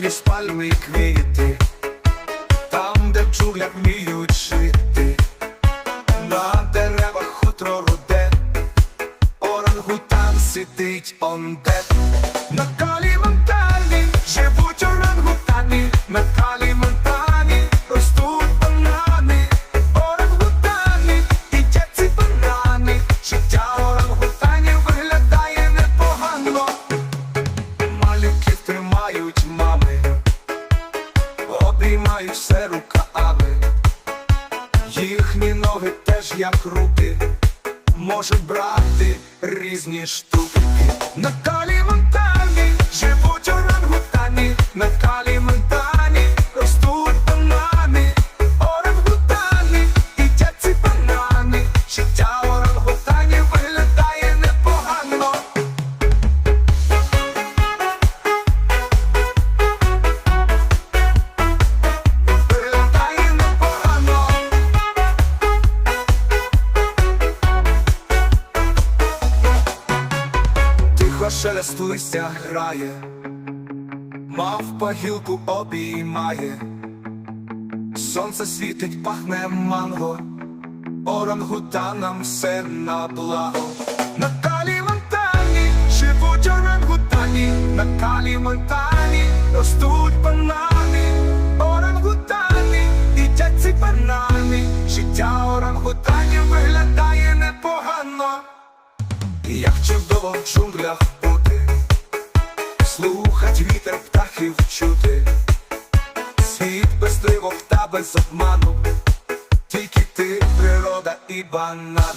крізь пальми і квіти, там, де в джунглях вміють жити, на деревах хутро руде, орангутан сидить онде. На Калімантані теж як крути, можуть брати різні штуки. На Тихо шелест листя грає, мавпа гілку обіймає, сонце світить, пахне манго, орангутанам все на благо. На Калімантані живуть орангутані, на Калімантані ростуть банани, орангутани, їдять ці банани, життя орангутанів виглядає непогано. Як чудово в джунглях слухать вітер птахів чути, світ без тривог та без обману, тільки ти, природа і банан.